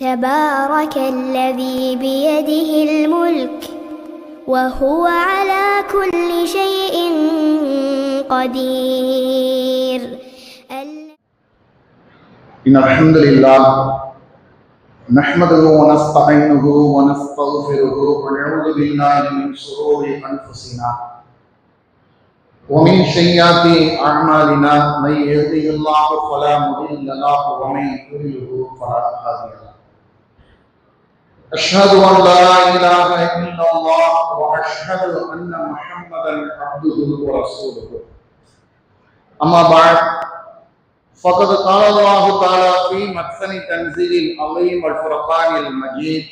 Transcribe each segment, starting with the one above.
تبارك الذي بيده الملك وهو على كل شيء قدير. إن الحمد لله نحمده ونستعينه ونستغفره ونعوذ بالله من شرور أنفسنا ومن سيئات أعمالنا من يهده الله فلا مضل له ومن يضلله فلا هادي له. أشهد أن لا إله إلا الله وأشهد أن محمدا عبده ورسوله. أما بعد فقد قال الله تعالى في مدفن تنزيل العظيم والفرقان المجيد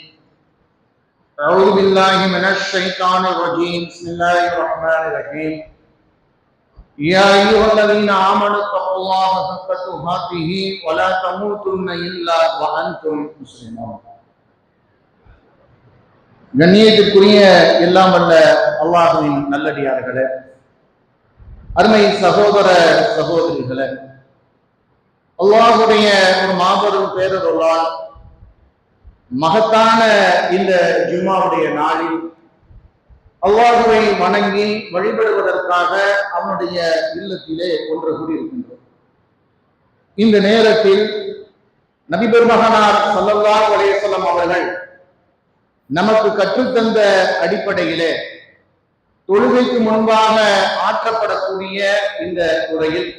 أعوذ بالله من الشيطان الرجيم بسم الله الرحمن الرحيم. يا أيها الذين آمنوا اتقوا الله حق تقاته ولا تموتن إلا وأنتم مسلمون. கண்ணியத்துக்குரிய எல்லாம் அல்ல அல்லாஹுவின் நல்லடியார்களே அருமை சகோதர சகோதரிகளே அல்லாஹுடைய ஒரு மாபெரும் பேரருளால் மகத்தான இந்த ஜுமாவுடைய நாளில் அல்லாஹுவை வணங்கி வழிபடுவதற்காக அவனுடைய இல்லத்திலே ஒன்று கூடியிருக்கின்றோம் இந்த நேரத்தில் நபிபெருமகனார் சல்லல்லா சல்லல்லாஹு அவர்கள் நமக்கு கற்றுத்தந்த அடிப்படையிலே தொழுகைக்கு முன்பாக ஆற்றப்படக்கூடிய இந்த துறையில்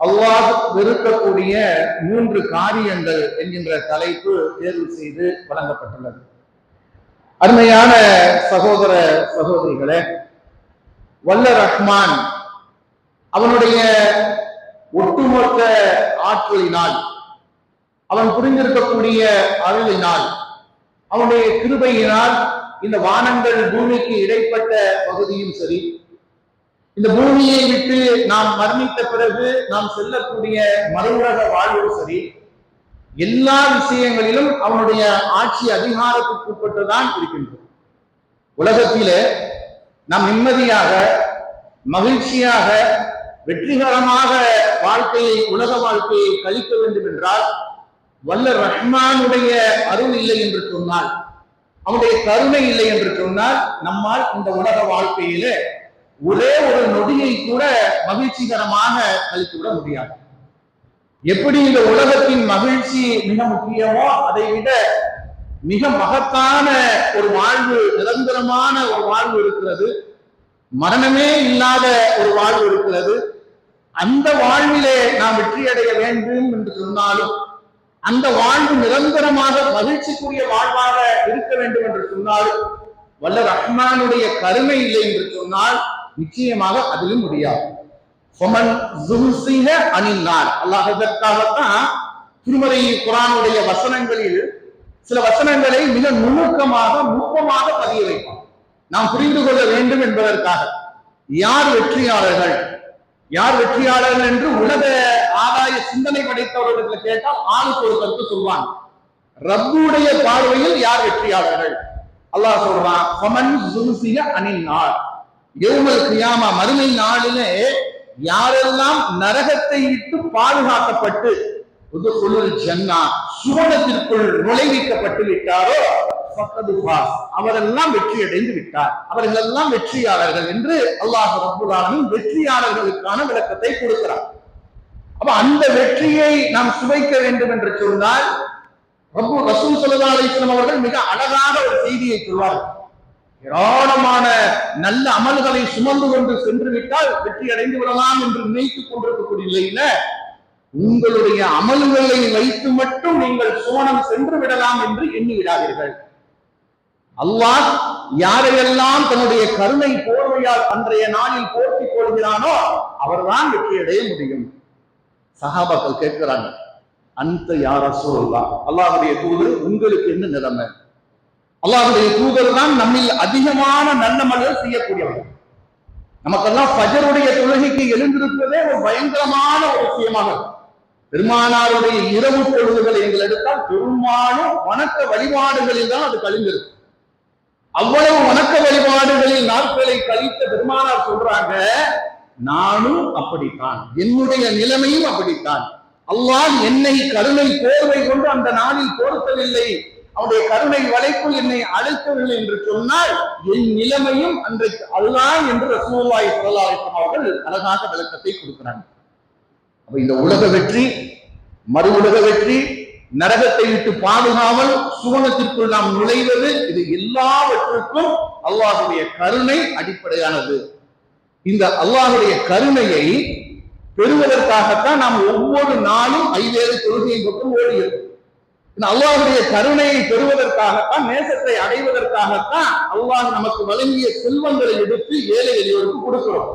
அல்லாஹ் வெறுக்கக்கூடிய மூன்று காரியங்கள் என்கின்ற தலைப்பு தேர்வு செய்து வழங்கப்பட்டுள்ளது. அருமையான சகோதர சகோதரிகளே வல்ல ரஹ்மான் அவனுடைய ஒட்டுமொத்த ஆற்றலினால் அவன் புரிந்திருக்கக்கூடிய அருளினால் அவனுடைய கிருபையினால் இந்த வானங்கள் பூமிக்கு இடைப்பட்ட பகுதியும் சரி. இந்த பூமியை விட்டு நாம் மரணித்த பிறகு நாம் செல்லக்கூடிய மறுவுலக வாழ்வும் சரி. எல்லா விஷயங்களிலும் அவனுடைய ஆட்சி அதிகாரத்துக்கு உட்பட்டுதான் இருக்கின்றோம் உலகத்தில் நாம் நிம்மதியாக மகிழ்ச்சியாக வெற்றிகரமாக வாழ்க்கையை உலக வாழ்க்கையை கழிக்க வேண்டும் என்றால் வல்ல ரஹ்மானுடைய அருள் இல்லை என்று சொன்னால் அவனுடைய கருணை இல்லை என்று சொன்னால் நம்மால் இந்த உலக வாழ்க்கையில ஒரே ஒரு நொடியை கூட மகிழ்ச்சிகரமாக கழித்துவிட முடியாது. எப்படி இந்த உலகத்தின் மகிழ்ச்சி மிக முக்கியமோ அதை விட மிக மகத்தான ஒரு வாழ்வு நிரந்தரமான ஒரு வாழ்வு இருக்கிறது. மரணமே இல்லாத ஒரு வாழ்வு இருக்கிறது. அந்த வாழ்விலே நாம் வெற்றி அடைய வேண்டும் என்று சொன்னாலும் அந்த வாழ்வு நிரந்தரமாக மகிழ்ச்சிக்குரிய வாழ்வாக இருக்க வேண்டும் என்று சொன்னால் வல்ல ரஹ்மானுடைய கருணை இல்லை என்று சொன்னால் நிச்சயமாக அதிலும் முடியாது. அணிந்தார் அல்லாஹ் இதற்காகத்தான் திருமலை குரானுடைய வசனங்களில் சில வசனங்களை மிக நுணுக்கமாக நுட்பமாக பதிய வைப்பார் நாம் புரிந்து கொள்ள வேண்டும் என்பதற்காக. யார் வெற்றியாளர்கள்? யார் வெற்றியாளர்கள் என்று உலக ஆதாய சிந்தனை படைத்தவர்களுக்கு கேட்டால் ஆளுக்கு ஒரு கருத்து சொல்வாங்க. ரப்புடைய பார்வையில் யார் வெற்றியாளர்கள்? அல்லாஹ் சொல்றான் கொமன் சுசிய அணின் நாள் யௌமல் கியாமா மறுமை நாளிலே யாரெல்லாம் நரகத்தை விட்டு பாதுகாக்கப்பட்டு ஜன்னா சுவனத்திற்குள் நுழைவிக்கப்பட்டு விட்டாரோ அவரெல்லாம் வெற்றி அடைந்து விட்டார். அவர்கள் எல்லாம் வெற்றியாளர்கள் என்று அல்லாஹ் ரபுல்லாலும் வெற்றியாளர்களுக்கான விளக்கத்தை கொடுக்கிறார். அப்ப அந்த வெற்றியை நாம் சுவைக்க வேண்டும் என்று சொன்னால் ரபு ரசூல் சல்லா அலிஸ்லாம் அவர்கள் மிக அழகாக ஒரு செய்தியை சொல்வார்கள். ஏராளமான நல்ல அமல்களை சுமந்து கொண்டு சென்று விட்டால் வெற்றி அடைந்து விடலாம் என்று நினைத்துக் கொண்டிருக்கக்கூடிய நிலையில உங்களுடைய அமல்களை வைத்து மட்டும் நீங்கள் சோனம் சென்று விடலாம் என்று எண்ணி விடாதீர்கள் அல்லாஹ் யாரையெல்லாம் தன்னுடைய கருணை போர்வையால் அன்றைய நாளில் போர்த்தி கொள்கிறானோ அவர்தான் வெற்றி அடைய முடியும். சகாபாக்கள் கேட்கிறாங்க அந்த யார சொல்லலாம் அல்லாஹுடைய தூதர் உங்களுக்கு என்ன நிலைமை? அல்லாஹுடைய தூதர் தான் நம்மில் அதிகமான நல்ல மலர் செய்யக்கூடியவர். நமக்கெல்லாம் பஜருடைய தொழுகைக்கு எழுந்திருப்பதே ஒரு பயங்கரமான ஒரு விஷயமாக. பெருமானாருடைய இரவு பொழுதுகள் எங்கள் எடுத்தால் பெரும்பாலும் வணக்க வழிபாடுகளில் தான் அது கழிந்திருக்கு அவ்வளவு வணக்க வழிபாடுகளில் நாட்களை கழித்த பெருமானார் சொல்றாங்க நானும் அப்படித்தான். என்னுடைய நிலைமையும் அப்படித்தான். அல்லாஹ் என்னை கருணை போர்வை கொண்டு அந்த நாளில் பொருத்தவில்லை. அவனுடைய கருணை வளைப்பு என்னை அழைக்கவில்லை என்று சொன்னால் என் நிலைமையும் அன்றைக்கு அல்லாஹ் என்று ரசூலுல்லாஹி ஸல்லல்லாஹு அவர்கள் அழகாக விளக்கத்தை கொடுக்கிறாங்க. அப்ப இந்த உலக வெற்றி மறு உலக வெற்றி நரகத்தை விட்டு பாதுகாவல் சுவனத்திற்குள் நாம் நுழைவது இது எல்லாவற்றுக்கும் அல்லாஹுடைய கருணை அடிப்படையானது. இந்த அல்லாஹுடைய கருணையை பெறுவதற்காகத்தான் நாம் ஒவ்வொரு நாளும் ஐவேறு தொழுகையை மட்டும் ஓடுகிறோம். அல்லாஹுடைய கருணையை பெறுவதற்காகத்தான் நேசத்தை அடைவதற்காகத்தான் அல்லாஹ் நமக்கு வழங்கிய செல்வங்களை எடுத்து ஏழை எளியோருக்கு கொடுக்கிறோம்.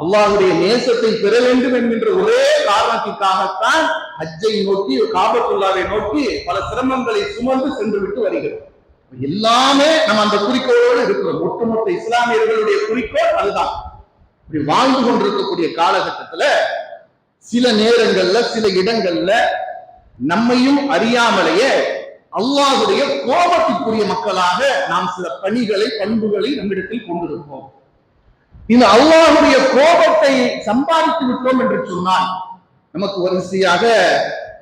அல்லாஹுடைய நேசத்தை பெற வேண்டும் என்கின்ற ஒரே காரணத்திற்காகத்தான் ஹஜ்ஜை நோக்கி காபத்துள்ளாவை நோக்கி பல சிரமங்களை சுமந்து சென்று விட்டு வருகிறோம். எல்லாமே நம்ம அந்த குறிக்கோளோடு இருக்கிறோம். ஒட்டுமொத்த இஸ்லாமியர்களுடைய குறிக்கோள் அதுதான். இப்படி வாழ்ந்து கொண்டிருக்கக்கூடிய காலகட்டத்துல சில நேரங்கள்ல சில இடங்கள்ல நம்மையும் அறியாமலேயே அல்லாஹுடைய கோபத்திற்குரிய மக்களாக நாம் சில பணிகளை பண்புகளை நம்மிடத்தில் கொண்டிருப்போம். இந்த அல்லாஹுடைய கோபத்தை சம்பாதித்து விட்டோம் என்று சொன்னால் நமக்கு வரிசையாக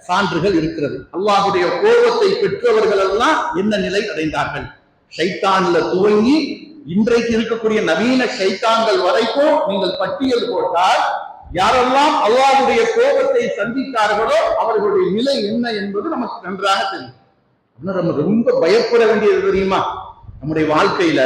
சான்றுகள் இருக்கிறது. அல்லாஹுடைய கோபத்தை பெற்றவர்கள் எல்லாம் என்ன நிலை அடைந்தார்கள்? சைத்தான்ல துவங்கி இன்றைக்கு இருக்கக்கூடிய நவீன ஷைத்தான்கள் வரைக்கும் நீங்கள் பட்டியல் போட்டால் யாரெல்லாம் அல்லாஹுடைய கோபத்தை சந்தித்தார்களோ அவர்களுடைய நிலை என்ன என்பது நமக்கு நன்றாக தெரியும். நம்ம ரொம்ப பயப்பட வேண்டியது தெரியுமா? நம்முடைய வாழ்க்கையில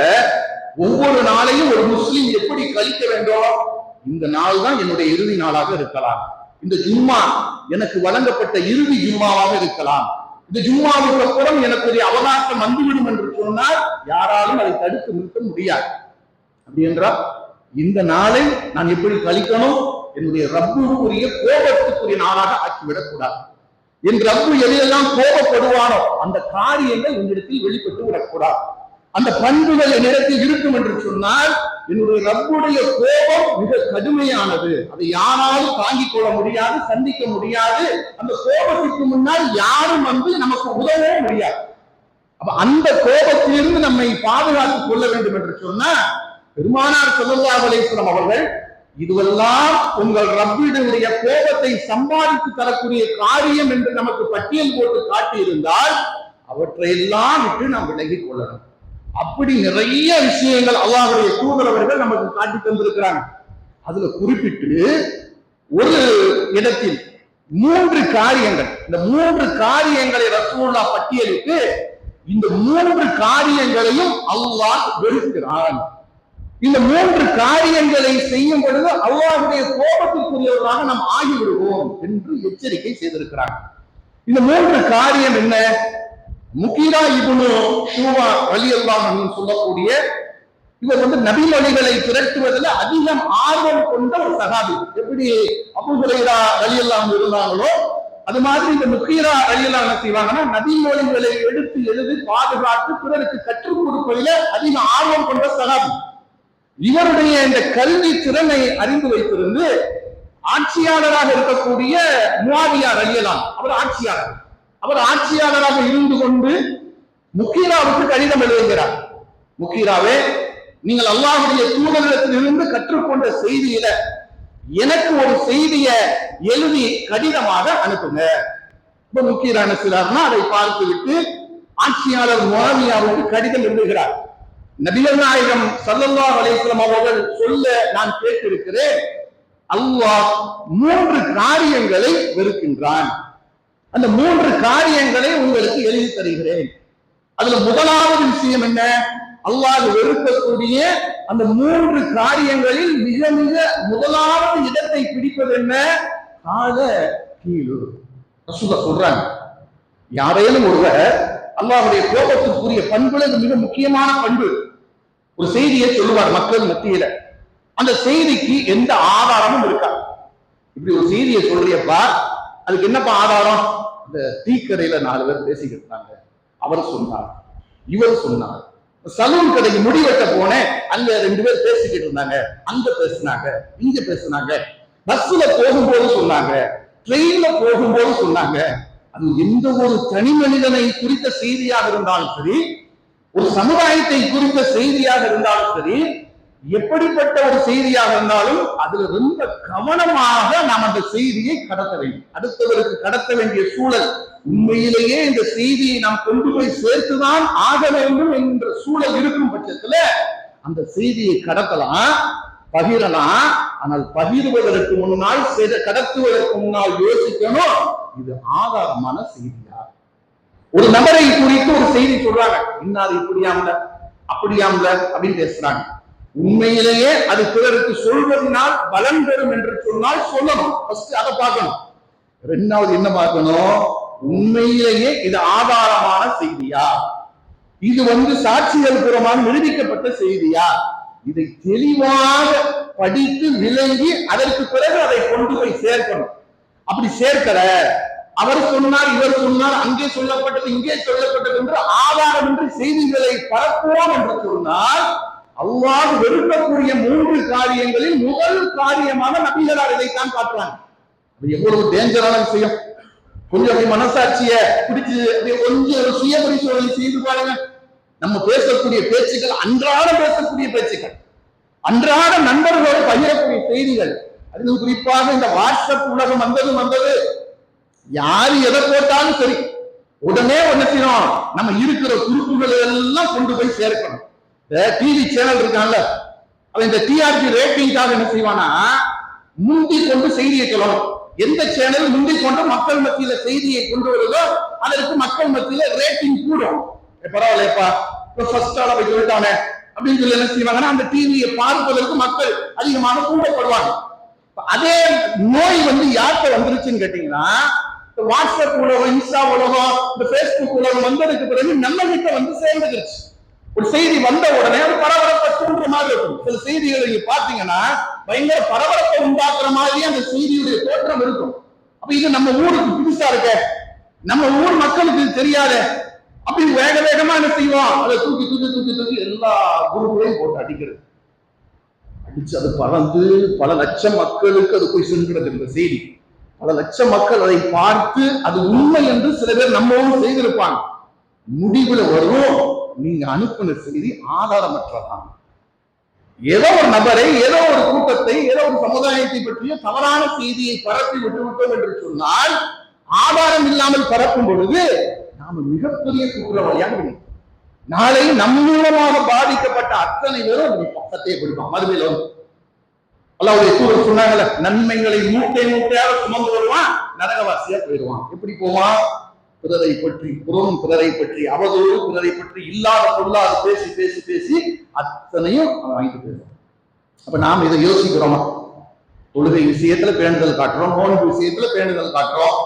ஒவ்வொரு நாளையும் ஒரு முஸ்லீம் எப்படி கழிக்க வேண்டும் இந்த நாள் தான் என்னுடைய இறுதி நாளாக இருக்கலாம். இந்த ஜும்மா எனக்கு வழங்கப்பட்ட இறுதி ஜும்மாவாக இருக்கலாம். இந்த ஜும்மாவுக்கு அப்புறம் எனக்கு ஒரு அவகாசம் வந்துவிடும் என்று சொன்னால் யாராலும் அதை தடுத்து நிறுத்த முடியாது. அப்படி என்றால் இந்த நாளை நான் எப்படி கழிக்கணும்? என்னுடைய ரப்புக்குரிய கோபத்துக்குரிய நாளாக ஆக்கிவிடக்கூடாது. என் ரப்பு எதையெல்லாம் கோபப்படுவானோ அந்த காரியங்கள் உங்களிடத்தில் வெளிப்பட்டு விடக்கூடாது. அந்த பண்புகள் என்னிடத்தில் இருக்கும் என்று சொன்னால் என்னுடைய ரப்புடைய கோபம் மிக கடுமையானது. அதை யாராலும் தாங்கிக் கொள்ள முடியாது சந்திக்க முடியாது. அந்த கோபத்துக்கு முன்னால் யாரும் வந்து நமக்கு உதவவே முடியாது. அப்ப அந்த கோபத்திலிருந்து நம்மை பாதுகாத்துக் கொள்ள வேண்டும் என்று சொன்னா பெருமானார் ஸல்லல்லாஹு அலைஹி அவர்கள் இதுவெல்லாம் உங்கள் ரப்பினுடைய கோபத்தை சம்பாதித்து தரக்கூடிய காரியம் என்று நமக்கு பட்டியல் போட்டு காட்டியிருந்தால் அவற்றையெல்லாம் விட்டு நாம் விலகிக் கொள்ளணும். அப்படி நிறைய விஷயங்கள் அல்லாஹுடைய தூதரவர்கள் நமக்கு காட்டி தந்திருக்கிறாங்க. அதுல குறிப்பிட்டு ஒரு இடத்தில் மூன்று காரியங்கள் இந்த மூன்று காரியங்களை ரசூல்லா பட்டியலிட்டு இந்த மூன்று காரியங்களையும் அல்லாஹ் வெறுக்கிறான். இந்த மூன்று காரியங்களை செய்யும் பொழுது அல்லாஹுடைய கோபத்திற்குரியவர்களாக நாம் ஆகிவிடுவோம் என்று எச்சரிக்கை செய்திருக்கிறாங்க. இந்த மூன்று காரியம் என்ன? முகீரா இபுனு ஷூவா அலி அல்லாஹ் சொல்லக்கூடிய இவர் வந்து நபிமொழிகளை திரட்டுவதில் அதிகம் ஆர்வம் கொண்ட ஒரு சகாபி. எப்படி அபுஹுரைரா அலி அல்லாம் இருந்தாங்களோ அது மாதிரி இந்த முகீரா அலி என்ன செய்வாங்கன்னா நபிமொழிகளை எடுத்து எழுதி பாதுகாத்து பிறருக்கு கற்றுக் கொடுப்பதில் அதிக ஆர்வம் கொண்ட சகாபி. இவருடைய இந்த கல்வி திறனை அறிந்து வைத்திருந்து ஆட்சியாளராக இருக்கக்கூடிய முவாவியார் அலியலாம் அவர் ஆட்சியாளர். அவர் ஆட்சியாளராக இருந்து கொண்டு முக்கீராவுக்கு கடிதம் எழுதுகிறார். முக்கீராவே நீங்கள் அல்லாஹுடைய தூதரிடத்திலிருந்து கற்றுக்கொண்ட செய்தியில எனக்கு ஒரு செய்தியை எழுதி கடிதமாக அனுப்புங்க. இப்ப முக்கீரா என்ன அதை பார்த்து விட்டு ஆட்சியாளர் முவாவியாவுக்கு கடிதம் எழுதுகிறார். நபிகள் நாயகம் சல்லல்லா அலைஹி அவர்கள் சொல்ல நான் கேட்டிருக்கிறேன் அல்லாஹ் மூன்று காரியங்களை வெறுக்கின்றான். அந்த மூன்று காரியங்களை உங்களுக்கு எழுதி தருகிறேன். அதுல முதலாவது விஷயம் என்ன? அல்லாஹ் வெறுக்கக்கூடிய அந்த மூன்று காரியங்களில் மிக மிக முதலாவது இடத்தை பிடிப்பது என்ன? கால கீழு. சொல்றாங்க. யாரேனும் ஒருவர் அல்லாவுடைய கோபத்துக்குரிய பண்புல இது மிக முக்கியமான பண்பு. ஒரு செய்தியை சொல்லுவார் மக்கள் மத்தியில. அந்த செய்திக்கு எந்த ஆதாரமும் இருக்காது. இப்படி ஒரு செய்தியை சொல்றியப்பா அதுக்கு என்னப்பா ஆதாரம்? இந்த டீக்கடையில நாலு பேர் பேசிக்கிட்டு இருந்தாங்க அவர் சொன்னார். இவர் சொன்னார். சலூன் கடைக்கு முடி வெட்ட போனேன். அங்க ரெண்டு பேர் பேசிக்கிட்டு இருந்தாங்க. அங்க பேசினாங்க. இங்க பேசினாங்க. பஸ்ல போகும்போது சொன்னாங்க. ட்ரெயின்ல போகும்போது சொன்னாங்க. அது எந்த ஒரு தனி மனிதனை குறித்த செய்தியாக இருந்தாலும் சரி ஒரு சமுதாயத்தை குறித்த செய்தியாக இருந்தாலும் சரி எப்படிப்பட்ட ஒரு செய்தியாக இருந்தாலும் அதுல ரொம்ப கவனமாக நாம் அந்த செய்தியை கடத்த வேண்டும். அடுத்தவருக்கு கடத்த வேண்டிய சூழல் உண்மையிலேயே இந்த செய்தியை நாம் கொண்டு போய் சேர்த்துதான் ஆக வேண்டும் என்ற சூழல் இருக்கும் பட்சத்துல அந்த செய்தியை கடத்தலாம் பகிரலாம். ஆனால் பகிர்வதற்கு முன்னால் செய்த கடத்துவதற்கு முன்னால் யோசிக்கணும். இது ஆதாரமான செய்தியா? ஒரு நபரை குறித்து ஒரு செய்தி சொல்றாங்க. இன்னார் இப்படியாம்ல அப்படியாம்ல அப்படின்னு பேசுறாங்க. உண்மையிலேயே அது பிறருக்கு சொல்வதனால் பலன் பெறும் என்று சொன்னால் சொல்லணும். ஃபர்ஸ்ட் அதை பார்க்கணும். ரெண்டாவது என்ன பார்க்கணும்? உண்மையிலேயே இது ஆதாரமான செய்தியா? இது வந்து சாட்சிகள் புறமாக நிரூபிக்கப்பட்ட செய்தியா? இதை தெளிவாக படித்து விளங்கி அதற்கு பிறகு அதை கொண்டு போய் சேர்க்கணும். அப்படி சேர்க்கல. அவர் சொன்னார் இவர் சொன்னார் அங்கே சொல்லப்பட்டது இங்கே சொல்லப்பட்டது என்று ஆதாரம் என்று செய்திகளை பரப்புவோம் என்று சொன்னால் அல்லாஹ் வெறுக்கக்கூடிய மூன்று காரியங்களில் முதல் காரியமாக நபிகளார் இதைத்தான் காட்டுறாங்க. அது எவ்வளவு டேஞ்சரான விஷயம். கொஞ்சம் அப்படி மனசாட்சிய பிடிச்சு அப்படியே கொஞ்சம் ஒரு சுய பரிசோதனை செய்து பாருங்க. நம்ம பேசக்கூடிய பேச்சுக்கள் அன்றாட பேசக்கூடிய பேச்சுக்கள். அன்றாட நண்பர்களோடு பகிரக்கூடிய செய்திகள். அது குறிப்பாக இந்த வாட்ஸ்அப் உலகம் வந்தது வந்தது. யாரு எதை போட்டாலும் சரி. உடனே ஒன்னு செய்யணும்? நம்ம இருக்கிற குறிப்புகள் எல்லாம் கொண்டு போய் சேர்க்கணும். டிவி சேனல் இருக்கான்ல. அவன் இந்த டிஆர்பி ரேட்டிங்காக என்ன செய்வானா முந்தி கொண்டு செய்தியை சொல்லணும். எந்த சேனல் முந்தி கொண்டு மக்கள் மத்தியில செய்தியை கொண்டு வருதோ அதற்கு மக்கள் மத்தியில ரேட்டிங் கூடும். பரவாயில்லப்பா இப்ப ஃபர்ஸ்ட் ஆள போய் சொல்லிட்டானே. அப்படின்னு சொல்லி என்ன செய்வாங்கன்னா அந்த டிவியை பார்ப்பதற்கு மக்கள் அதிகமாக கூடப்படுவாங்க அதே நோய் வந்து யார்கிட்ட வந்துருச்சுன்னு கேட்டீங்கன்னா இந்த வாட்ஸ்அப் உலகம் இன்ஸ்டா உலகம் இந்த பேஸ்புக் உலகம் வந்ததுக்கு பிறகு நம்ம கிட்ட வந்து சேர்ந்துருச்சு ஒரு செய்தி வந்த உடனே அது பரபரப்பை தூண்டுற மாதிரி இருக்கும். சில செய்திகளை நீங்க பாத்தீங்கன்னா பயங்கர பரபரப்பை உண்டாக்குற மாதிரி அந்த செய்தியுடைய தோற்றம் இருக்கும். அப்ப இது நம்ம ஊருக்கு புதுசா இருக்க. நம்ம ஊர் மக்களுக்கு இது தெரியாத. அப்படி வேக வேகமா என்ன செய்வோம்? அதை தூக்கி தூக்கி தூக்கி தூக்கி எல்லா குருக்களையும் போட்டு அடிக்கிறது. அடிச்சு அது பறந்து பல லட்சம் மக்களுக்கு அது போய் சென்றது இந்த செய்தி. பல லட்சம் மக்கள் அதை பார்த்து அது உண்மை என்று சில பேர் நம்மவும் செய்திருப்பாங்க. முடிவுல வரும் நீங்க அனுப்பின செய்தி ஆதாரமற்றதான். ஏதோ ஒரு நபரை ஏதோ ஒரு கூட்டத்தை ஏதோ ஒரு சமுதாயத்தை பற்றிய தவறான செய்தியை பரப்பி விட்டு விட்டோம் என்று சொன்னால் ஆதாரம் இல்லாமல் பரப்பும் பொழுது நாம மிகப்பெரிய குற்றவாளியாக நாளை நம் மூலமாக பாதிக்கப்பட்ட அத்தனை பேரும் அது நிற்போம் சத்தையை பிடிப்போம். மறுமையில் வந்து அல்லாவுடைய தூதர் சொன்னாங்கல்ல நன்மைகளை மூட்டை மூட்டையாக சுமந்து வருவான் நரகவாசியா போயிடுவான். எப்படி போவான்? பிறரை பற்றி புறம் பிறரை பற்றி அவதூறு பிறரை பற்றி இல்லாத பொருளாத பேசி பேசி பேசி அத்தனையும் அவன் வாங்கிட்டு போயிடுவான். அப்ப நாம் இதை யோசிக்கிறோமா? தொழுகை விஷயத்துல பேணுதல் காட்டுறோம் நோன்பு விஷயத்துல பேணுதல் காட்டுறோம்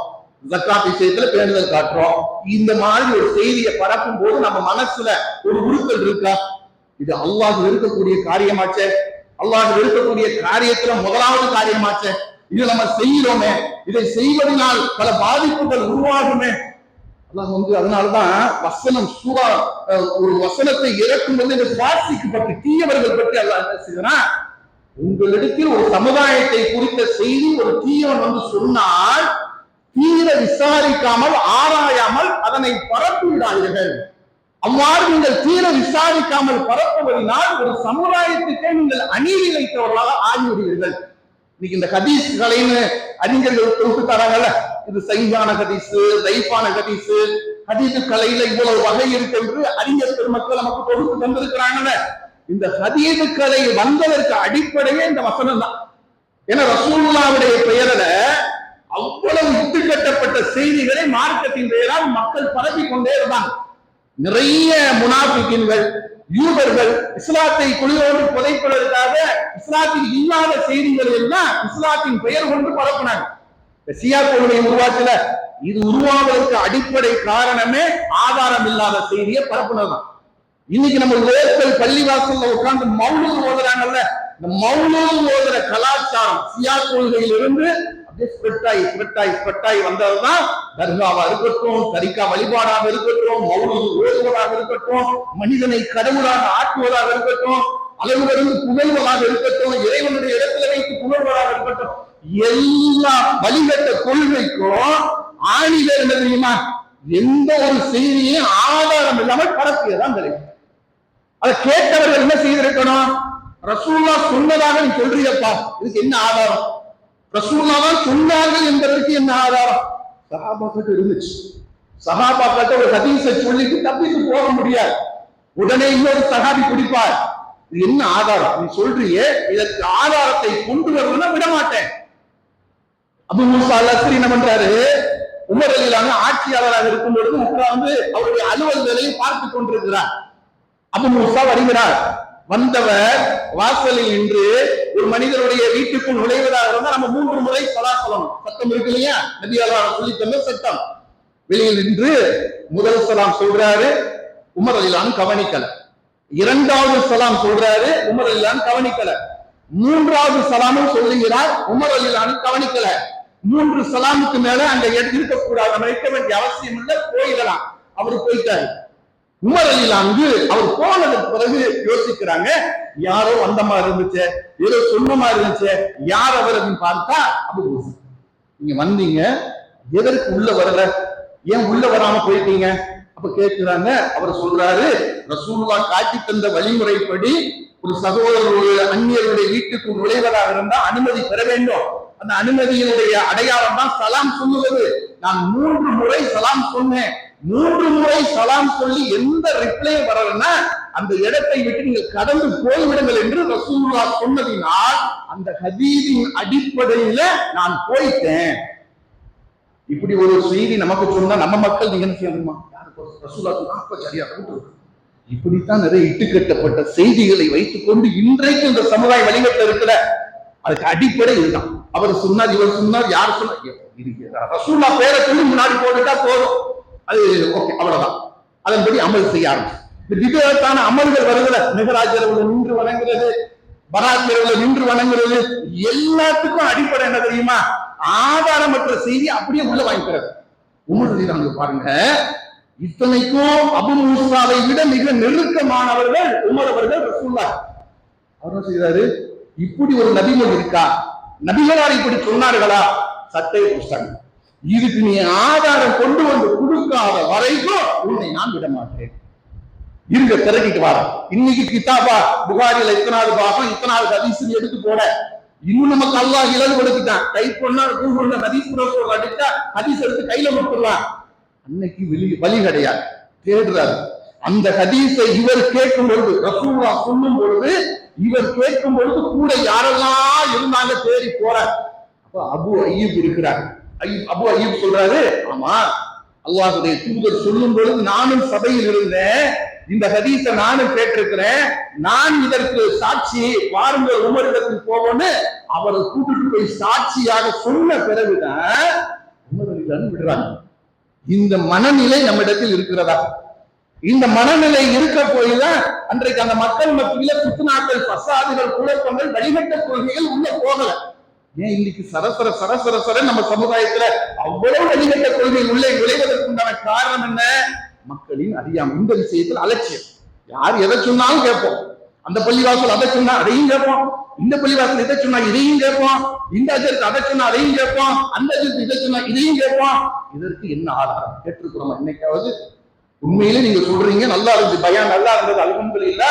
ஜக்காத் விஷயத்துல பேணுதல் காட்டுறோம். இந்த மாதிரி ஒரு செய்தியை பரப்பும் போது நம்ம மனசுல ஒரு உறுத்தல் இருக்கா? இது அல்லாஹ் இருக்கக்கூடிய காரியமாச்சே? அல்லாஹ் இருக்கக்கூடிய காரியத்துல முதலாவது காரியமாச்சே? இது நம்ம செய்கிறோமே? இதை செய்வதனால் பல பாதிப்புகள் உருவாகுமே? அல்லாஹ் வந்து அதனாலதான் வசனம் சூறா ஒரு வசனத்தை இறக்கும் போது இந்த சுவாசிக்கு பற்றி தீயவர்கள் பற்றி அல்லாஹ் என்ன செய்யறான் உங்களிடத்தில் ஒரு சமுதாயத்தை குறித்த செய்தி ஒரு தீயவன் வந்து சொன்னால் தீர விசாரிக்காமல் ஆராயாமல் அதனை பரப்பிவிடாதீர்கள் அவ்வாறு நீங்கள் தீர விசாரிக்காமல் பரப்புவதனால் ஒரு சமுதாயத்துக்கே நீங்கள் அநீதி வைத்தவர்களாக ஆகிவிடுவீர்கள். இன்னைக்கு இந்த ஹதீஸ்களைன்னு அறிஞர்கள் தொகுத்து தராங்கல்ல இது சைங்கான ஹதீஸ் தைஃபான ஹதீஸ். ஹதீஸ் கலையில இவ்வளவு வகை இருக்கு என்று அறிஞர் பெருமக்கள் நமக்கு தொகுத்து தந்திருக்கிறாங்கல்ல. இந்த ஹதீஸ் கலை வந்ததற்கு அடிப்படையே இந்த வசனம் தான். ஏன்னா ரசூல்லாவுடைய பெயரில அவ்வளவு இட்டுக்கட்டப்பட்ட செய்திகளை மார்க்கத்தின் பெயரால் மக்கள் பரப்பி கொண்டே இருந்தாங்க. நிறைய முனாபிக்கின்கள் யூதர்கள் இஸ்லாத்தை குளிரோடு புதைப்பதற்காக இஸ்லாத்தில் இல்லாத செய்திகள் எல்லாம் இஸ்லாத்தின் பெயர் கொண்டு பரப்புனாங்க. இந்த சியா கொள்கை உருவாக்கல இது உருவாவதற்கு அடிப்படை காரணமே ஆதாரம் இல்லாத செய்தியை பரப்புனதுதான். இன்னைக்கு நம்ம லோக்கல் பள்ளிவாசல்ல உட்கார்ந்து மௌனம் ஓதுறாங்கல்ல இந்த மௌனம் ஓதுற கலாச்சாரம் சியா கொள்கையிலிருந்து அப்படியே ஸ்ப்ரெட் ஆகி ஸ்ப்ரெட் ஆகி ஸ்ப்ரெட் ஆகி வந்ததுதான். தர்காவா இருக்கட்டும் தரிக்கா வழிபாடாக இருக்கட்டும் மௌனம் ஓதுவதாக இருக்கட்டும் மனிதனை கடவுளாக ஆக்குவதாக இருக்கட்டும் அளவிலிருந்து புகழ்வதாக இருக்கட்டும் இறைவனுடைய இடத்துல வைத்து புகழ்வதாக இருக்கட்டும். எல்லா வழிகட்ட கொள்கைக்கும் ஆணிகள் என்ன தெரியுமா? எந்த ஒரு செய்தியும் ஆதாரம் இல்லாமல் பரப்பியதான் தெரியும். அதை கேட்டவர்கள் என்ன செய்திருக்கணும்? ரசூல்லா சொன்னதாக நீ சொல்றியப்பா இதுக்கு என்ன ஆதாரம்? ரசூல்லா தான் சொன்னார்கள் என்பதற்கு என்ன ஆதாரம்? சஹாபாக்கிட்ட இருந்துச்சு. சஹாபாக்கிட்ட ஒரு ஹதீஸை சொல்லிட்டு தப்பித்து போக முடியாது. உடனே இன்னொரு சகாபி குடிப்பார் இது என்ன ஆதாரம்? நீ சொல்றியே இதற்கு ஆதாரத்தை கொண்டு வரணும்னா விட மாட்டேன் அபு மூசா அல்லாஸ்ரி என்ன பண்றாரு? உமர் அலிலாங்க ஆட்சியாளராக இருக்கும் பொழுது உட்கார்ந்து அவருடைய அலுவல் வேலையை பார்த்து கொண்டிருக்கிறார். அபு மூசா வருகிறார். வந்தவர் வாசலில் நின்று ஒரு மனிதனுடைய வீட்டுக்குள் நுழைவதாக இருந்தால் நம்ம மூன்று முறை சலா சொல்லணும். சத்தம் இருக்கு இல்லையா? நபியாளர் சொல்லி தந்த சத்தம். வெளியில் நின்று முதல் சலாம் சொல்றாரு. உமர் அலிலான் கவனிக்கல. இரண்டாவது சலாம் சொல்றாரு. உமர் அலிலான் கவனிக்கல. மூன்றாவது சலாமும் சொல்லுகிறார் உமர் அலிலான் கவனிக்கல. மூன்று சலாமுக்கு மேல அங்க எடு- இருக்கக்கூடாது நம்ம இருக்க வேண்டிய அவசியம் இல்லை போயிடலாம். அவரு போயிட்டாரு. உமர் அலிலாங்கு அவர் போனதுக்கு பிறகு யோசிக்கிறாங்க யாரோ வந்த மாதிரி இருந்துச்சு ஏதோ சொன்ன மாதிரி இருந்துச்சு யார் அவர் அப்படின்னு பார்த்தா அப்படி நீங்க வந்தீங்க எதற்கு உள்ள வரல ஏன் உள்ள வராம போயிட்டீங்க? அப்ப கேட்கிறாங்க அவர் சொல்றாரு ரசூலுல்லா காட்டி தந்த வழிமுறைப்படி ஒரு சகோதரர் ஒரு அந்நியருடைய வீட்டுக்கு நுழைவதாக இருந்தா அனுமதி பெற வேண்டும். அந்த அனுமதியினுடைய அடையாளம் தான் சலாம் சொல்லுவது. நான் மூன்று முறை சலாம் சொன்னேன். மூன்று முறை சலாம் சொல்லி எந்த ரிப்ளை வரலன்னா அந்த இடத்தை விட்டு நீங்கள் கடந்து போய்விடுங்கள் என்று ரசூல்லா சொன்னதினால் அந்த ஹதீதின் அடிப்படையில நான் போயிட்டேன். இப்படி ஒரு செய்தி நமக்கு சொன்னா நம்ம மக்கள் நீங்க என்ன செய்யணுமா? யாருக்கு அப்ப சரியா இப்படித்தான் நிறைய இட்டுக்கட்டப்பட்ட செய்திகளை வைத்துக் கொண்டு இன்றைக்கு இந்த சமுதாயம் வழிகட்ட இருக்கிற அதுக்கு அடிப்படை இதுதான். அவர் சொன்னார் இவர் சொன்னார் யார் சொன்னார்? இது ரசூல்லா பேரை சொல்லி முன்னாடி போட்டுட்டா போதும். அது ஓகே அவ்வளவுதான். அதன்படி அமல் செய்ய ஆரம்பிச்சு. விதத்தான அமல்கள் வருதுல மெகராஜரவுல நின்று வணங்குறது பராத்திரவுல நின்று வணங்குறது எல்லாத்துக்கும் அடிப்படை என்ன தெரியுமா? ஆதாரமற்ற செய்தி அப்படியே உள்ள வாங்கிக்கிறது உமர் பாருங்க இத்தனைக்கும் அபு மூசாவை விட மிக நெருக்கமானவர்கள் உமர் அவர்கள் ரசூல்லா அவர் செய்தாரு இப்படி ஒரு நபிமொழி இருக்கா? நபிகளார் இப்படி சொன்னார்களா? சட்டை புஸ்தகம் இதுக்கு நீ ஆதாரம் கொண்டு வந்து கொடுக்காத வரைக்கும் உன்னை நான் விட மாட்டேன் இருங்க திரட்டிட்டு வர இன்னைக்கு கிதாபா புகாரில இத்தனாவது பாகம் இத்தனாவது ஹதீஸ் எடுத்து போட. இன்னும் நமக்கு அல்லாஹ் இலகுபடுத்திட்டான் டைப் பண்ணா கூகுள்ல ஹதீஸ் ப்ரோசோல் அடிச்சா ஹதீஸ் எடுத்து கையில கொடுத்துடலாம். அன்னைக்கு வெளி வழி கிடையாது. தேடுறாரு. அந்த ஹதீஸை இவர் கேட்கும் பொழுது ரசூலா சொல்லும் பொழுது இவர் கேட்கும் பொழுது கூட யாரெல்லாம் இருந்தாங்க தேடி போறார் அப்ப அபு ஐயூப் இருக்கிறார். அபு ஐயூப் சொல்றாரு ஆமா அல்லாஹுடைய தூதர் சொல்லும் பொழுது நானும் சபையில் இருந்தேன். இந்த ஹதீஸை நானும் கேட்டிருக்கிறேன். நான் இதற்கு சாட்சி வாருங்கள் உமரிடத்தில் போவோன்னு அவரை கூட்டிட்டு போய் சாட்சியாக சொன்ன பிறகுதான் உமரிடம் விடுறாங்க. இந்த மனநிலை நம்மிடத்தில் இருக்கிறதா? இந்த மனநிலை இருக்க போய்தான் அன்றைக்கு அந்த மக்கள் மத்தியில குத்துநாட்கள் பசாதுகள் குழப்பங்கள் வழிகட்ட கொள்கைகள் உள்ள போகல. ஏன் இன்னைக்கு சரசர சரசர சர நம்ம சமுதாயத்துல அவ்வளவு வழிகட்ட கொள்கை உள்ளே விளைவதற்கு உண்டான காரணம் என்ன? மக்களின் அறியாமை. இந்த விஷயத்தில் அலட்சியம். யார் எதை சொன்னாலும் கேட்போம். அந்த பள்ளிவாசல் அதை சொன்னா அதையும் கேட்போம் இந்த பள்ளிவாசல் இதை சொன்னா இதையும் கேட்போம் இந்த அஜருக்கு அதை சொன்னா அதையும் கேட்போம் அந்த அஜருக்கு இதை சொன்னா இதையும் கேட்போம் இதற்கு என்ன ஆதாரம்? கேட்டிருக்கிறோம்? என்னைக்காவது உண்மையிலே நீங்க சொல்றீங்க நல்லா இருந்துச்சு பயம் நல்லா இருந்தது அல்ஹம்துலில்லா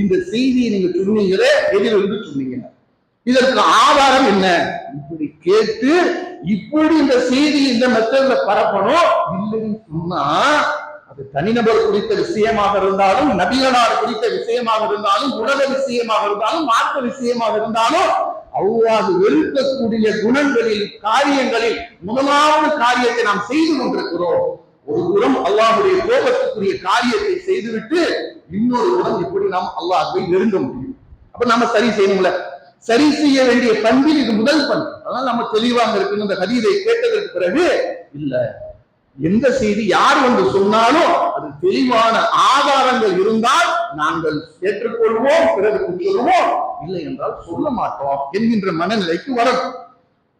இந்த செய்தியை நீங்க சொன்னீங்களே எதிலிருந்து சொன்னீங்க? இதற்கு ஆதாரம் என்ன? இப்படி கேட்டு இப்படி இந்த செய்தி இந்த மெத்தட்ல பரப்பணும் இல்லைன்னு சொன்னா அது தனிநபர் குறித்த விஷயமாக இருந்தாலும் நபிகளார் குறித்த விஷயமாக இருந்தாலும் உலக விஷயமாக இருந்தாலும் மார்க்க விஷயமாக இருந்தாலும் அவ்வாறு வெறுக்கக்கூடிய குணங்களில் காரியங்களில் முதலாவது காரியத்தை நாம் செய்து கொண்டிருக்கிறோம். ஒரு புறம் அல்லாஹுடைய கோபத்துக்குரிய காரியத்தை செய்துவிட்டு இன்னொரு புறம் எப்படி நாம் அல்லாஹ்வை நெருங்க முடியும்? அப்ப நாம சரி செய்யணும்ல. சரி செய்ய வேண்டிய பண்பில் இது முதல் பண்பு. அதனால நம்ம தெளிவாக இருக்கணும். இந்த ஹதீதை கேட்டதற்கு பிறகு இல்ல. எந்த செய்தி யார் வந்து சொன்னாலும் அது தெளிவான ஆதாரங்கள் இருந்தால் நாங்கள் ஏற்றுக்கொள்வோம் பிறருக்கு சொல்வோம் இல்லை என்றால் சொல்ல மாட்டோம் என்கின்ற மனநிலைக்கு வரும்.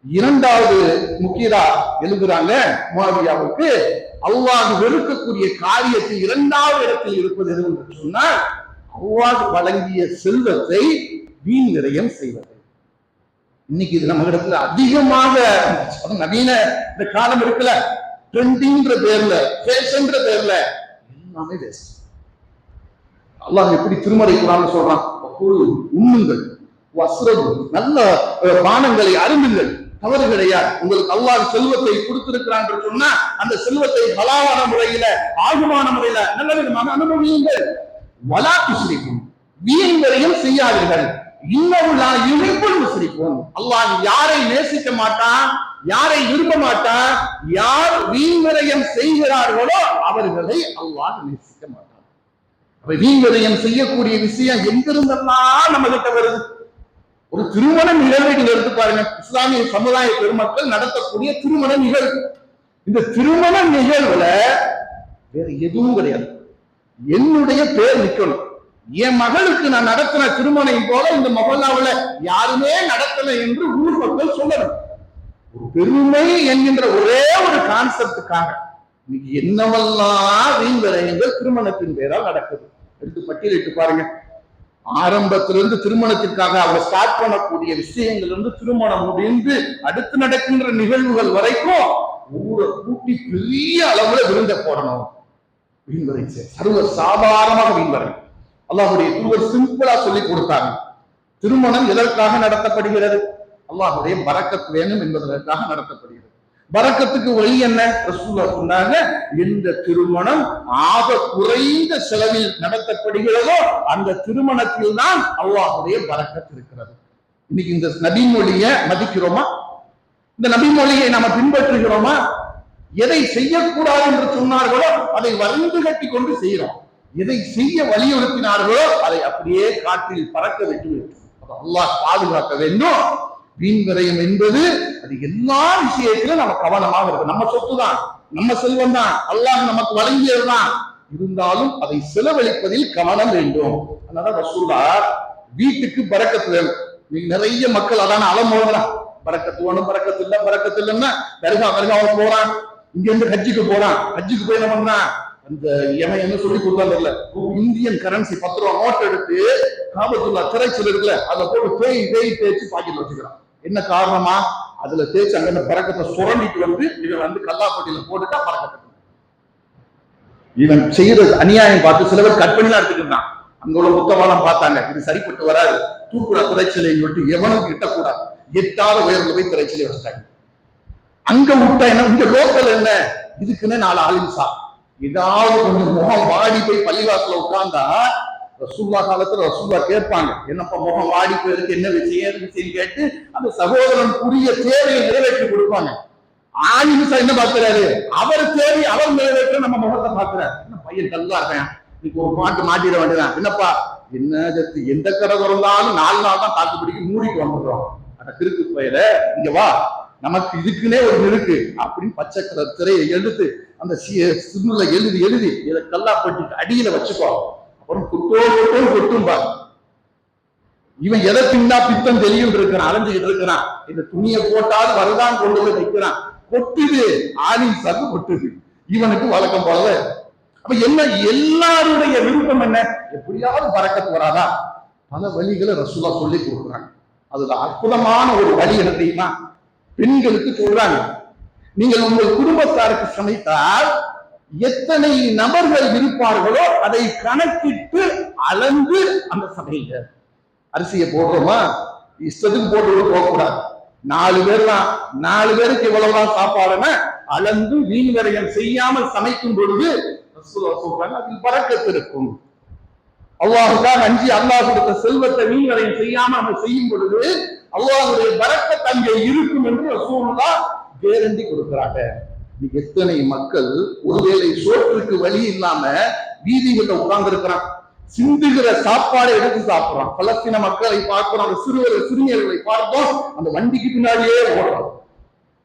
இரண்டாவது முக்கியதா எழுதுறாங்க முவாவியாவுக்கு அவ்வாறு வெறுக்கக்கூடிய காரியத்தில் இரண்டாவது இடத்தில் இருப்பது எது என்று சொன்னால் அவ்வாறு வழங்கிய செல்வத்தை வீண் விரயம் செய்வது. இன்னைக்கு இது நம்ம இடத்துல அதிகமாக நவீன இந்த காலம் இருக்குல்ல ட்ரெண்டிங்கிற பேர்ல ஃபேஷன்ற பேர்ல. எல்லாமே வேஸ்ட் அல்லாஹ் எப்படி திருமறை குரான் சொல்றான் உண்ணுங்கள். வஸ்ரது நல்ல பானங்களை அருந்துங்கள். தவறு கிடையாது உங்களுக்கு அல்லாஹ் செல்வத்தை கொடுத்திருக்கிறான் சொன்னா அந்த செல்வத்தை பலாவான முறையில ஆகுமான முறையில நல்ல விதமாக அனுபவியுங்கள். வலா துஸ்ரிக்கும் வீண் வரையும் செய்யாதீர்கள் இன்னமுல்லா இழிப்புள் முஸ்ரிக்கும் அல்லாஹ் யாரை நேசிக்க மாட்டான்? யாரை விரும்ப மாட்டான் யார் வீண்விரயம் செய்கிறார்களோ அவர்களை அல்லாஹ் நேசிக்க மாட்டான். அப்ப வீண்விரயம் செய்யக்கூடிய விஷயம் எங்கிருந்தெல்லாம் நம்ம கிட்ட வருது? ஒரு திருமண நிகழ்வை எடுத்து பாருங்க. இஸ்லாமிய சமுதாய பெருமக்கள் நடத்தக்கூடிய திருமண நிகழ்வு. இந்த திருமண நிகழ்வுல வேற எதுவும் கிடையாது. என்னுடைய பேர் நிக்கணும். என் மகளுக்கு நான் நடத்தின திருமணம் போல இந்த மொஹல்லாவுல யாருமே நடத்தல என்று ஊர் மக்கள் சொல்லணும். ஒரு பெருமை என்கின்ற ஒரே ஒரு கான்செப்டுக்காக இன்னைக்கு என்னவெல்லாம் வீண் விரயங்கள் திருமணத்தின் பேரால் நடக்குது. எடுத்து பட்டியலிட்டு பாருங்க. ஆரம்பத்திலிருந்து திருமணத்திற்காக அவங்க ஸ்டார்ட் பண்ணக்கூடிய விஷயங்கள் இருந்து திருமணம் முடிந்து அடுத்து நடக்கின்ற நிகழ்வுகள் வரைக்கும் ஊரை கூட்டி பெரிய அளவுல விருந்த போடணும். வீண்வரை சர்வ சாதாரணமாக வீண்வரை அல்லாஹுடைய தூதர் சிம்பிளா சொல்லி கொடுத்தாங்க. திருமணம் எதற்காக நடத்தப்படுகிறது? அல்லாஹுடைய பரக்கத் வேணும் என்பதற்காக நடத்தப்படுகிறது. பறக்கத்துக்கு வழி என்ன? ரசூல்லா சொன்னாங்க எந்த திருமணம் ஆக குறைந்த செலவில் நடத்தப்படுகிறதோ அந்த திருமணத்தில் தான் அல்லாஹுடைய பரக்கத் இருக்கிறது. இன்னைக்கு இந்த நபிமொழியை மதிக்கிறோமா? இந்த நபிமொழியை நாம பின்பற்றுகிறோமா? எதை செய்யக்கூடாது என்று சொன்னார்களோ அதை வரைந்து கட்டி கொண்டு செய்கிறோம். எதை செய்ய வலியுறுத்தினார்களோ அதை அப்படியே காற்றில் பறக்க விட்டு விட்டோம் அல்லாஹ் பாதுகாக்க வேண்டும். வீண் விரயம் என்பது அது எல்லா விஷயத்திலும் நம்ம கவனமாக இருக்கு நம்ம சொத்து தான் நம்ம செல்வம் தான் அல்லாஹ் நமக்கு வழங்கியதுதான். இருந்தாலும் அதை செலவழிப்பதில் கவனம் வேண்டும். அதனால ரசூலா வீட்டுக்கு பறக்கத்து வேணும். நிறைய மக்கள் அதான அலமோதுறான் பறக்கத்து வேணும் பறக்கத்து இல்ல பறக்கத்து இல்லைன்னா தர்கா தர்காவை போறான். இங்க இருந்து ஹஜ்ஜுக்கு போறான். ஹஜ்ஜுக்கு போய் என்ன பண்றான்? அந்த எவன் என்ன சொல்லி கொடுத்தாங்கல்ல இந்தியன் கரன்சி பத்து ரூபா நோட் எடுத்து காபத்துள்ள திரைச்சல் இருக்குல்ல அதை போட்டு தேய் தேய் தேய்ச்சி பாக்கெட் வச்சுக்கிறான். என்ன காரணமா? அதுல தேய்ச்சி அங்க பறக்கத்தை சுரண்டிட்டு வந்து இவன் வந்து கல்லாப்பட்டியில போட்டுட்டா பறக்கத்தை இவன் செய்யற அநியாயம் பார்த்து சில பேர் கட் பண்ணிலாம் எடுத்துக்கிட்டான் அங்க உள்ள முத்தவாளம் பார்த்தாங்க. இது சரிப்பட்டு வராது. தூக்குற திரைச்சலை மட்டும் எவனும் கிட்டக்கூடாது. எட்டாத உயர்ந்து போய் திரைச்சலை வச்சுட்டாங்க. அங்க விட்டா என்ன? இங்க லோக்கல் என்ன? இதுக்குன்னு நாலு ஆலிம்சா ஏதாவது கொஞ்சம் முகம் வாடி போய் பள்ளிவாசல உட்கார்ந்தா ரசூல்லா காலத்துல ரசூல்லா கேட்பாங்க. என்னப்பா முகம் வாடி போயிருக்கு என்ன விஷயம் ஏது விஷயம் கேட்டு அந்த சகோதரன் புரிய தேவையை நிறைவேற்றி கொடுப்பாங்க. ஆலிம்சா என்ன பாக்குறாரு அவர் தேவை அவர் நிறைவேற்ற நம்ம முகத்தை பாக்குறாரு என்ன பையன் கல்லா இருக்கேன். இன்னைக்கு ஒரு பாட்டு மாட்டிட வேண்டியதான் என்னப்பா? என்ன ஜத்து எந்த கரை திறந்தாலும் நாலு நாள் தான் தாக்கு பிடிக்க மூடிட்டு வந்துடுறோம். அந்த கிறுக்கு பயில இங்க வா. நமக்கு இதுக்குன்னே ஒரு நெருக்கு அப்படின்னு பச்சை கலர் திரையை எடுத்து அந்த சின்னுல எழுதி எழுதி இதை கல்லா போட்டு அடியில வச்சுக்கோ. அப்புறம் குத்தோ குத்தோ கொட்டும்பா இவன் எதை பின்னா பித்தம் தெரியும் இருக்கிறான் அலைஞ்சுக்கிட்டு இருக்கிறான். இந்த துணியை போட்டால் வருதான் கொண்டு போய் வைக்கிறான் கொட்டுது. ஆலிம் கொட்டுது. இவனுக்கு வழக்கம் போல அப்ப என்ன எல்லாருடைய விருப்பம் என்ன? எப்படியாவது பறக்க வராதா? பல வழிகளை ரசூலா சொல்லி கொடுக்குறாங்க. அதுல அற்புதமான ஒரு வழி என்ன தெரியுமா? பெண்களுக்கு சொல்றாங்க. நீங்கள் உங்கள் குடும்பத்தாருக்கு சமைத்தால் எத்தனை நபர்கள் இருப்பார்களோ அதை கணக்கிட்டு அளந்து அந்த சபையில அரிசியை போடுறோமா? இஷ்டத்துக்கு போட்டு போகக்கூடாது. நாலு பேர் தான் நாலு பேருக்கு இவ்வளவுதான் சாப்பாடுன்னா அளந்து வீண் விரயம் செய்யாமல் சமைக்கும் பொழுது சொல்றாங்க அதில் பறக்கத்து இருக்கும். அல்லாஹுக்காக அஞ்சி அல்லாஹ் கொடுத்த செல்வத்தை வீண் விரயம் செய்யாம நம்ம செய்யும் பொழுது அல்லாஹுடைய பறக்கத் அங்கே இருக்கும் என்று ரசூலுல்லா கேரண்டி கொடுக்கிறாங்க. எத்தனை மக்கள் ஒருவேளை சோற்றுக்கு வழி இல்லாம வீதிகள்ல உட்கார்ந்து இருக்கிறான் சிந்துகிற சாப்பாடை எடுத்து சாப்பிடுறான். பலஸ்தீன மக்களை பார்க்கிறோம் அந்த சிறுவர் சிறுமியர்களை பார்த்தோம் அந்த வண்டிக்கு பின்னாடியே ஓடுறோம்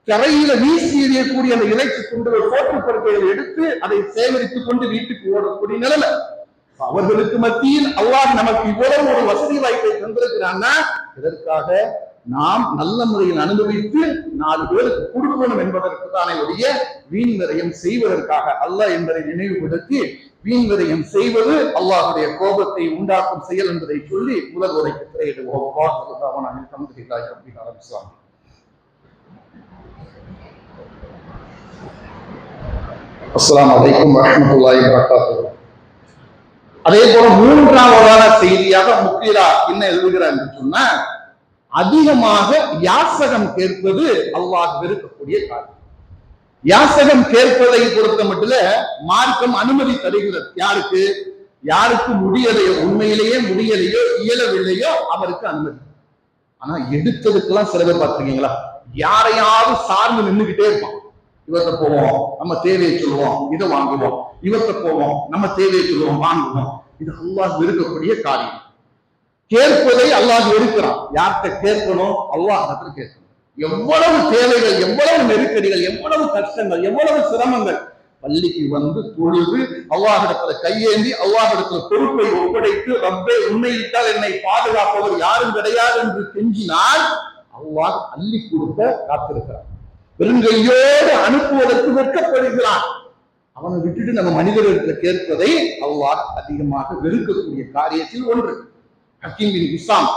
கரையில வீசி எறியக்கூடிய அந்த இறைச்சி துண்டுகள் சோற்று பொருட்களை எடுத்து அதை சேகரித்துக் கொண்டு வீட்டுக்கு ஓடக்கூடிய நிலைமை. அவர்களுக்கு மத்தியில் அல்லாஹ் நமக்கு இவ்வளவு ஒரு வசதி வாய்ப்பை தந்திருக்கிறான்னா இதற்காக நாம் நல்ல முறையில் அனுபவித்து நாலு பேருக்கு கொடுக்கணும் என்பதற்கு தானே ஒழிய வீண் விரயம் செய்வதற்காக அல்ல என்பதை நினைவுபடுத்தி வீண் விரயம் செய்வது அல்லாஹுடைய கோபத்தை உண்டாக்கும் செயல் என்பதை சொல்லி முதல் உரைக்கு திரையிடுவோம் இஸ்லாம் அஸ்லாம் வலைக்கம் வரமத்துல்லாஹி அதே போல மூன்றாவதான செய்தியாக முக்கியரா என்ன எழுதுகிறார் என்று சொன்னா அதிகமாக யாசகம் கேட்பது அல்லாஹ் வெறுக்கக்கூடிய காரியம். யாசகம் கேட்பதை பொறுத்த மட்டும் மார்க்கம் அனுமதி தருகிறது. யாருக்கு? யாருக்கு முடியலையோ உண்மையிலேயே முடியலையோ இயலவில்லையோ அவருக்கு அனுமதி. ஆனா எடுத்ததுக்கெல்லாம் சில பேர் பார்த்துருக்கீங்களா? யாரையாவது சார்ந்து நின்றுகிட்டே இருப்பான். இவர்கிட்ட போவோம் நம்ம தேவையை சொல்லுவோம் இதை வாங்குவோம் இவர்கிட்ட போவோம் நம்ம தேவையை சொல்லுவோம் வாங்குவோம். இது அல்லாஹ் வெறுக்கக்கூடிய காரியம். கேட்பதை அல்லாஹ் வெறுக்கிறான். யார்கிட்ட கேட்கணும்? அல்லாஹ் இடத்துல கேட்கணும். எவ்வளவு தேவைகள் எவ்வளவு நெருக்கடிகள் எவ்வளவு கஷ்டங்கள் எவ்வளவு சிரமங்கள். பள்ளிக்கு வந்து தொழுது அவ்வாஹிடத்துல கையேந்தி அவ்வாஹிடத்துல பொறுப்பை ஒப்படைத்து ரப்பே உண்மையிட்டால் என்னை பாதுகாப்பவர் யாரும் கிடையாது என்று கெஞ்சினால் அவ்வாஹ் அள்ளி கொடுக்க காத்திருக்கிறான். பெருங்கையோடு அனுப்புவதற்கு வெட்கப்படுகிறான். அவனை விட்டுட்டு நம்ம மனிதர்களிடத்துல கேட்பதை அவ்வாறு அதிகமாக வெறுக்கக்கூடிய காரியத்தில் ஒன்று. ஹக்கீம் பின் இஸ்லாம்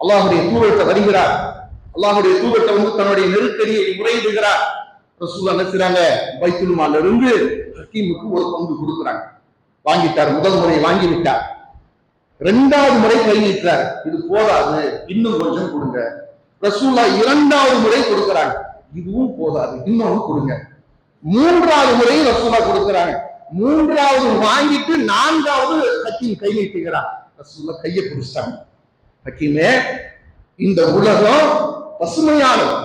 அல்லாஹுடைய தூதத்தை வருகிறார். அல்லாஹுடைய தூதத்தை வந்து தன்னுடைய நெருக்கடியை முறையிடுகிறார் ரசூல் என்ன செய்றாங்க? பைத்துல் இருந்து ஹக்கீமுக்கு ஒரு பங்கு கொடுக்குறாங்க. வாங்கிட்டார். முதல் முறை வாங்கி விட்டார் இரண்டாவது முறை கை நீட்டார் இது போதாது. இன்னும் கொஞ்சம் கொடுங்க. ரசூல்லா இரண்டாவது முறை கொடுக்கிறாங்க. இதுவும் போதாது. இன்னொன்னு கொடுங்க. மூன்றாவது முறை ரசூலா கொடுக்கிறாங்க. மூன்றாவது வாங்கிட்டு நான்காவது ஹக்கீம் கை நீட்டுகிறார். ரசூல்லா கையை பிடிச்சிட்டாங்க. ஹக்கீமே இந்த உலகம் பசுமையானது.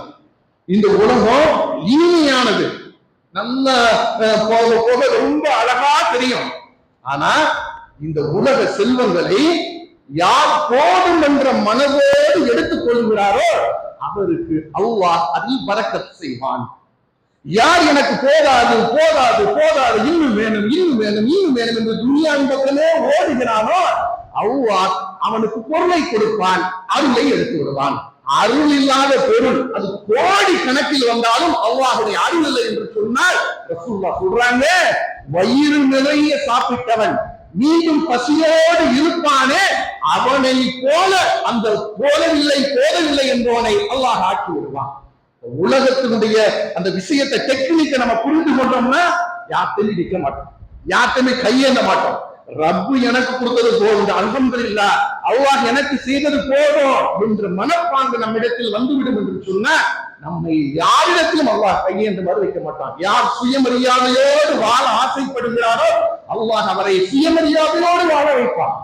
இந்த உலகம் இனிமையானது. நல்ல போக போக ரொம்ப அழகா தெரியும். ஆனா இந்த உலக செல்வங்களை யார் போதும் என்ற மனதோடு எடுத்துக் கொள்கிறாரோ அவருக்கு அல்லாஹ் அதில் பறக்கத் செய்வான். யார் எனக்கு போதாது போதாது போதாது இன்னும் வேணும் இன்னும் வேணும் இன்னும் வேணும் என்று துனியாவின் பக்கமே ஓடுகிறானோ அவ்வா அவனுக்கு பொருளை கொடுப்பான் அருளை எடுத்து விடுவான். அருள் இல்லாத பொருள் அது கோடி கணக்கில் வந்தாலும் அவ்வாஹுடைய அருள் இல்லை என்று சொன்னால் ரசூலுல்லாஹ் சொல்றாங்க வயிறு நிறைய சாப்பிட்டவன் மீண்டும் பசியோடு இருப்பானே அவனை போல அந்த போலவில்லை போதவில்லை என்பவனை அல்லாஹ் ஆக்கி விடுவான். உலகத்தினுடைய அந்த விஷயத்தை டெக்னிக்கை நம்ம புரிந்து கொண்டோம்னா யாத்தையும் நிற்க மாட்டோம். யாத்தையுமே கையேந்த மாட்டோம். ரப்பு எனக்கு கொடுத்தது போதும். அல்ஹம்துலில்லா அல்லாஹ் எனக்கு செய்தது போதும் என்ற மனப்பாங்கு நம்மிடத்தில் வந்துவிடும் என்று சொன்ன நம்மை யாரிடத்திலும் அல்லாஹ் கையேந்துமாறு வைக்க மாட்டான். யார் சுயமரியாதையோடு வாழ ஆசைப்படுகிறாரோ அல்லாஹ் அவரை சுயமரியாதையோடு வாழ வைப்பான்.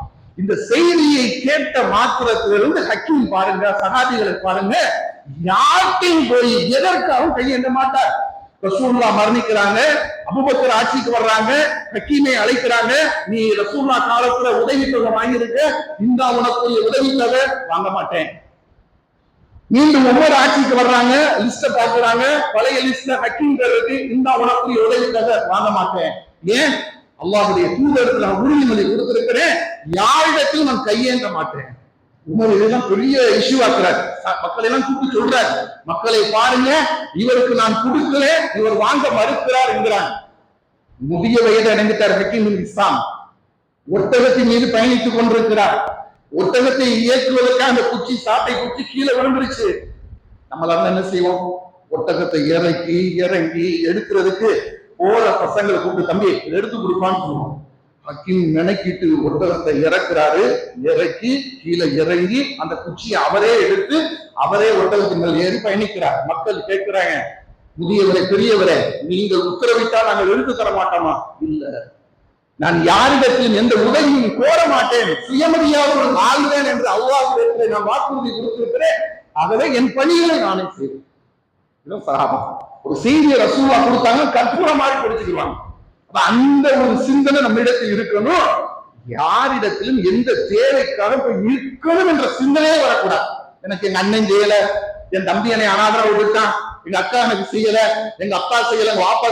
இந்த செய்தியை கேட்ட மாத்திரத்திலிருந்து ஹக்கீம் பாருங்க சகாதிகளை பாருங்க யார்கிட்டையும் போய் எதற்காகவும் கையேந்த மாட்டார். ரசூல்லா மரணிக்கிறாங்க அபுபக்கர் ஆட்சிக்கு வர்றாங்க ஹக்கீமை அழைக்கிறாங்க. நீ ரசூல்லா காலத்துல உதவி தொகை வாங்கியிருக்க இந்த உனக்கு உதவி தொகை வாங்க மாட்டேன். மீண்டும் ஒவ்வொரு ஆட்சிக்கு வர்றாங்க லிஸ்ட பாக்குறாங்க பழைய லிஸ்ட்ல ஹக்கீம் இருக்கு இந்த உனக்கு உதவி தொகை வாங்க மாட்டேன். ஏன்? அல்லாஹுடைய தூதருக்கு நான் உறுதிமொழி கொடுத்திருக்கிறேன் யாரிடத்தில் நான் கையேந்த மாட்டேன். உமர் இதெல்லாம் பெரிய இஷ்யூ ஆக்குறாரு. மக்களை எல்லாம் கூப்பிட்டு சொல்றாரு. மக்களை பாருங்க இவருக்கு நான் கொடுக்கல இவர் வாங்க மறுக்கிறார் என்கிறாங்க முதிய வயது அடைந்துட்டார் ஹக்கீம் பின் இஸ்லாம். ஒட்டகத்தின் மீது பயணித்துக் கொண்டிருக்கிறார். ஒட்டகத்தை இயக்குவதற்காக அந்த குச்சி சாட்டை குச்சி கீழே விழுந்துருச்சு. நம்மளால என்ன செய்வோம்? ஒட்டகத்தை இறக்கி இறங்கி எடுக்கிறதுக்கு போற பசங்களை கூப்பிட்டு தம்பி எடுத்து கொடுப்பான்னு சொல்லுவோம். ஹக்கீம் நினைக்கிட்டு ஒருத்தரத்தை இறக்குறாரு இறக்கி கீழே இறங்கி அந்த குச்சியை அவரே எடுத்து அவரே ஒட்டகத்தின் மேல் ஏறி பயணிக்கிறார். மக்கள் கேட்கிறாங்க முதியவரே பெரியவரே நீங்கள் உத்தரவிட்டால் நாங்கள் எடுத்து தர மாட்டோமா? இல்ல. நான் யாரிடத்திலும் எந்த உதவியும் கோர மாட்டேன். சுயமரியாதையுடன் வாழ்வேன் என்று அல்லாஹ்விடத்தில் நான் வாக்குறுதி கொடுத்திருக்கிறேன். ஆகவே என் பணிகளை நானே செய்வேன். இதுதான் ஒரு செய்தியை ரசூலா கொடுத்தாங்க கற்பூரமாக மாதிரி படிச்சுக்குவாங்க அந்த ஒரு சிந்தனை நம்மிடத்தில் இருக்கணும். யாரிடத்திலும் எந்த தேவைக்காக போய் இருக்கணும் என்ற சிந்தனையே வரக்கூடாது. எனக்கு எங்க அண்ணன் செய்யல என் தம்பி என்னை அனாதரவு விட்டான் எங்க அக்கா எனக்கு செய்யல எங்க அப்பா செய்யல எங்க வாப்பா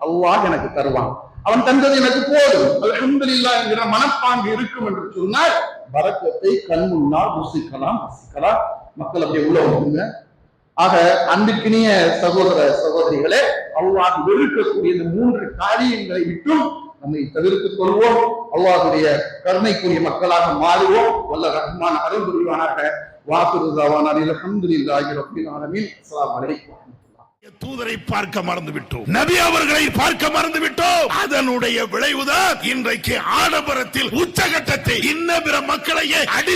அவ்வா எனக்கு தருவான். அவன் தந்தது எனக்கு போதும். அல்ஹம்துலில்லாஹ் என்கிற மனப்பாங்கு இருக்கும் என்று சொன்னால் பரக்கத்தை கண் முன்னால் ருசிக்கலாம் ரசிக்கலாம். மக்கள் அப்படியே உள்ள வந்துங்க ஆக அன்புக்கினிய சகோதர சகோதரிகளே அல்லாஹ் வெறுக்கக்கூடிய இந்த மூன்று காரியங்களை விட்டும் நம்மை தவிர்த்துக் கொள்வோம். அல்லாஹுடைய கருணைக்குரிய மக்களாக மாறுவோம். வல்ல ரஹ்மான் அருள் புரிவானாக. வாக்குறுதாவான அல்ஹம்துலில்லாஹி தூதரை பார்க்க மறந்து விட்டோம். நபி அவர்களை பார்க்க மறந்து விட்டோம். அதனுடைய விளைவுதான் இன்றைக்கு ஆடம்பரத்தில் உச்சகட்டத்தை இன்ன பிற மக்களையே அடி